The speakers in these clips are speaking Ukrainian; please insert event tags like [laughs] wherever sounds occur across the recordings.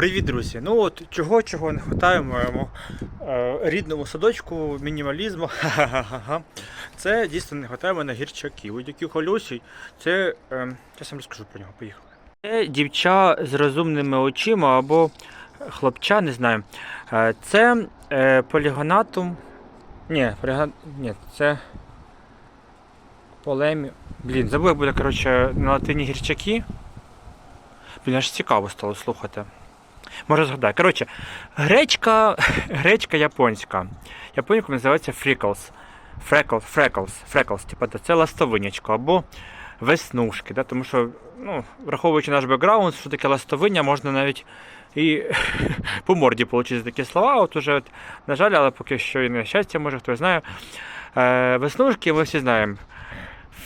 Привіт, друзі! Ну от чого чого не вистачає в моєму е, рідному садочку мінімалізму. [laughs] Ха-ха-ха-ха. Це дійсно не вистачає мене гірчаків. Ось які колюсі, це. Е, я сам розкажу про нього, поїхали. Це дівча з розумними очима або хлопча, не знаю. Е, це е, полігонатум. Ні, полігон... Ні, це. Полемі. Блін, забув, як буде, коротше, на латині гірчаки. Блін, аж цікаво стало слухати. Може згадай. Коротше, гречка, гречка японська. Японська називається freckles. Freckles, freckles, freckles, типу, це ластовинячко або веснушки. Да? Тому що, ну, враховуючи наш бекграунд, що таке ластовиння, можна навіть і [laughs] по морді отримати такі слова. От уже, от, на жаль, але поки що і на щастя, може хтось знає. Е, веснушки ми всі знаємо.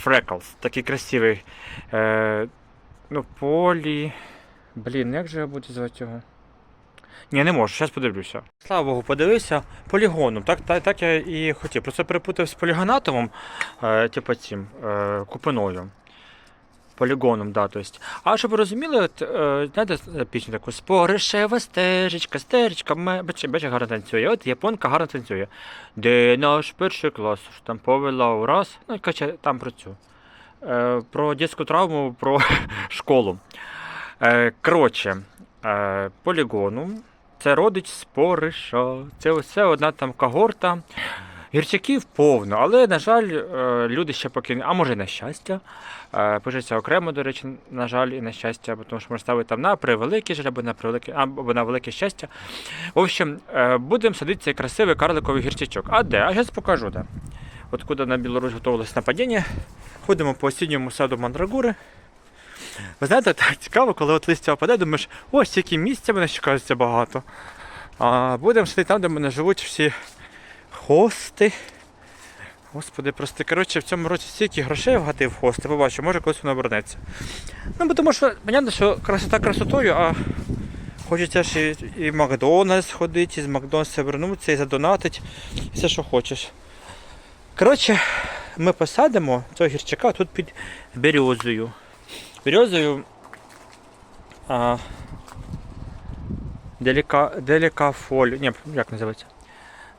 Freckles, такий красивий. Е, ну, полі. Блін, як же я буду звати його? Ні, не можу, зараз подивлюся. Слава Богу, подивився полігоном. Так, так, так я і хотів. Просто перепутав з полігонатовим, е, типу цим, е, купиною. Полігоном, да, то есть. А щоб ви розуміли, от, е, знаєте пісню таку Споришева стежечка, стежечка, ме... бачите, бачите, гарно танцює. От японка гарно танцює. Де наш перший клас? Там повела у раз. Ну, короче, там про цю. Е, про дитячу травму, про [laughs] школу. Е, коротше, е, полігону. Це родич спориша. Це все одна там когорта. Гірчаків повно, але, на жаль, е, люди ще поки, а може на щастя. Е, Пишеться окремо, до речі, на жаль, і на щастя, тому що можна ставити там на превелике жаль, або на превелике, або на велике щастя. В общем, е, будемо садити цей красивий карликовий гірчачок. А де? А зараз покажу де. От куди на Білорусь готувалось нападіння. Ходимо по осінньому саду мандрагури. Ви знаєте, так цікаво, коли от листя опаде, думаєш, ось які місця мене ще кажеться багато. А будемо сидіти там, де мене живуть всі хости. Господи, просто коротше, в цьому році стільки грошей вгатив хости, побачу, може колись воно обернеться. Ну, бо тому що, понятно, що красота красотою, а хочеться ж і, і Макдональдс ходити, і з Макдональдса вернутися, і задонатити, і все, що хочеш. Коротше, ми посадимо цього гірчака тут під березою. Березою а, деліка, делікафоль. Ні, як називається?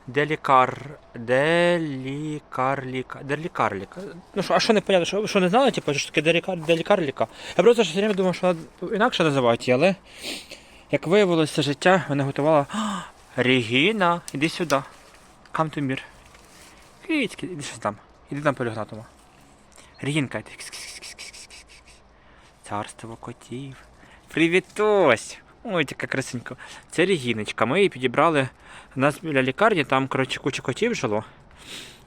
Делікар. Делікарліка. Делікарліка. Ну що, а що не понятно, що, що не знали, типу, що таке делікар, делікарліка? Я просто все время думав, що вона інакше називають її, але як виявилося життя, вона готувала. Регіна, іди сюди. Come to. Кицьки, іди щось там. Іди там полігнатому. Регінка. іди. Царство котів. Привітось! Ой, така красенька. Це Регіночка. Ми її підібрали. У нас біля лікарні, там, коротше, куча котів жило.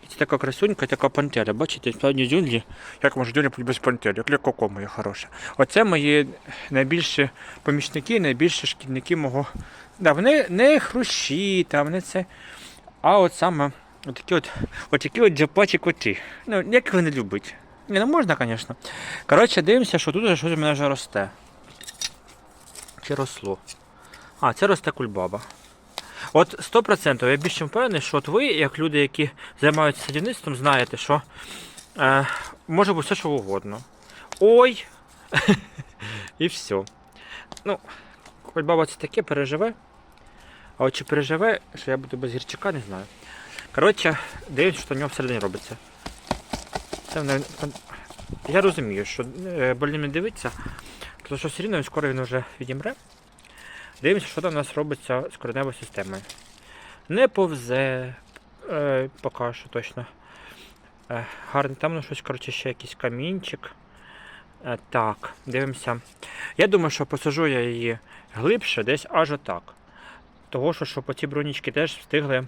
І це така красунька, така пантера. Бачите, справді дюнлі. Як може дюнлі без пантери, як лекоко моє хороше. Оце мої найбільші помічники, найбільші шкідники мого. Да, вони не хрущі, там, не це. А от саме отакі от, отакі от джапачі коти. Ну, як вони люблять. Ні, ну можна, звісно. Коротше, дивимося, що тут щось у мене вже росте. Чи росло? А, це росте кульбаба. От 100% я більш чим впевнений, що от ви, як люди, які займаються садівництвом, знаєте, що е, може бути все, що угодно. Ой! [laughs] І все. Ну, кульбаба це таке переживе. А от чи переживе, що я буду без гірчика, не знаю. Коротше, дивимося, що в нього всередині робиться. Це в Я розумію, що е, больним не дивиться, тому що все рівно скоро він вже відімре. Дивимося, що там у нас робиться з кореневою системою. Не повзе е, поки що точно. Е, гарно, там ну, щось, коротше, ще якийсь камінчик. Е, так, дивимося. Я думаю, що посажу я її глибше, десь аж отак. Того, що, що по ці брунічки теж встигли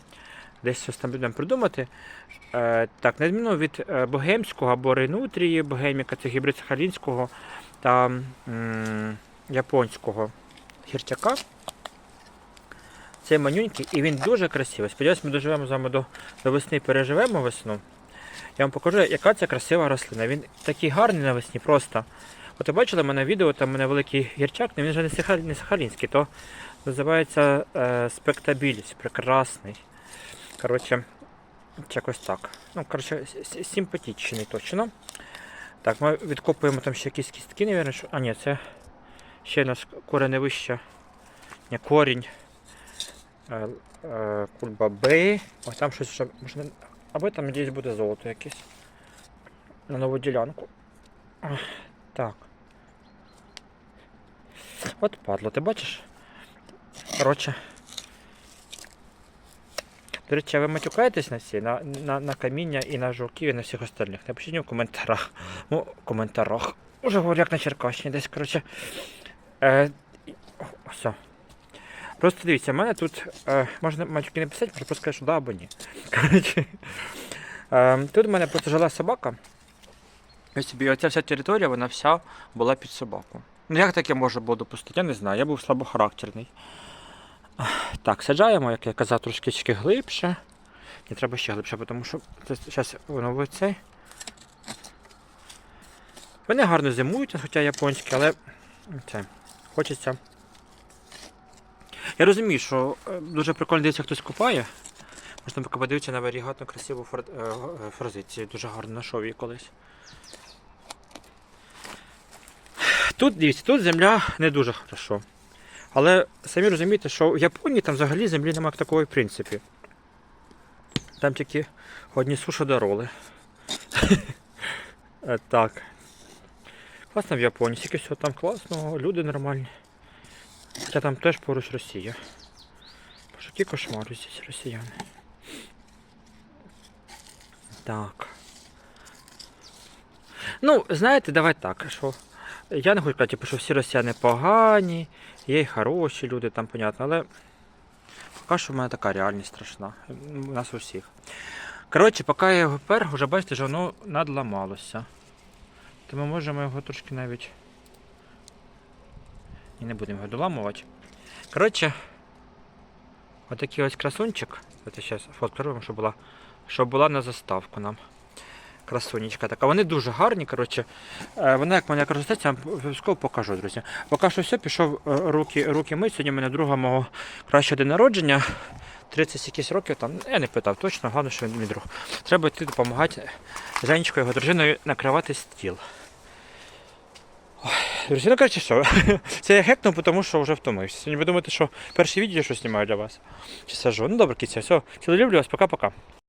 десь щось там будемо придумати. Е, так, на відміну від е, богемського або рейнутрії, богеміка це гібрид сахалінського та м, японського гірчака. Це манюнький і він дуже красивий. Сподіваюсь, ми доживемо з вами до, до весни переживемо весну. Я вам покажу, яка це красива рослина. Він такий гарний навесні просто. От ви бачили в мене відео, там у мене великий гірчак, але він вже не сахалінський, то називається е, спектабіліс, прекрасний. Коротше, якось так. Ну, коротше, симпатичний точно. Так, ми відкопуємо там ще якісь кістки, навірно, що. А, ні, це ще у нас кореневища ні, корінь, е, е, кульбаби. Ось там щось ще можна. Або там десь буде золото якесь. На нову ділянку. Так. От падло, ти бачиш? Коротше. До речі, ви матюкаєтесь на всі, на, на, на каміння і на жуків і на всіх остальних. Напишіть в коментарях. Ну, в коментарях. Уже говорю, як на Черкащині десь, коротше. Е, все. Просто дивіться, в мене тут е, можна матюки не писати, можна просто сказати, що да або ні. Коротше, е, тут в мене просто жила собака. Ось собі оця вся територія, вона вся була під собаку. Ну як таке може було допустити? Я не знаю, я був слабохарактерний. Так, саджаємо, як я казав, трошки глибше. Не треба ще глибше, тому що це зараз воно цей. Вони гарно зимують, хоча японські, але це, хочеться. Я розумію, що е, дуже прикольно дивитися, хтось купає. Можна подивитися на варігатну красиву е, е, форзицію. Дуже гарно знайшов її колись. Тут, дивіться, тут земля не дуже хорошо. Але самі розумієте, що в Японії там взагалі землі немає такої в принципі. Там тільки одні сушодороли. [laughs] Е, Так. Класно в Японії, тільки все там класно, люди нормальні. Хоча там теж поруч Росія. Боже, які кошмари здесь росіяни. Так. Ну, знаєте, давай так, що я не хочу казати, що всі росіяни погані, є й хороші люди, там понятно, але поки що в мене така реальність страшна. У нас у всіх. Коротше, поки я його пер, вже бачите, що воно надламалося. То ми можемо його трошки навіть. І не будемо його доламувати. Коротше, отакий ось красунчик. Це зараз фотку робимо, щоб була, щоб була на заставку нам. Красунечка така. Вони дуже гарні. коротше. Е, Вона як мене як ростеться, я вам обов'язково покажу, друзі. Поки що все, пішов е, руки, руки мить. Сьогодні в мене друга мого кращого день народження. 30 якісь років там, я не питав точно, головне, що він мій друг. Треба йти допомагати Женечкою, його дружиною накривати стіл. Друзі, ну коротше, що, [laughs] це я гекнув, тому що вже втомився. Сьогодні ви думаєте, що перше відео, що знімаю для вас. Чи сажу. Ну добре, кіця, все. Люблю вас, пока-пока.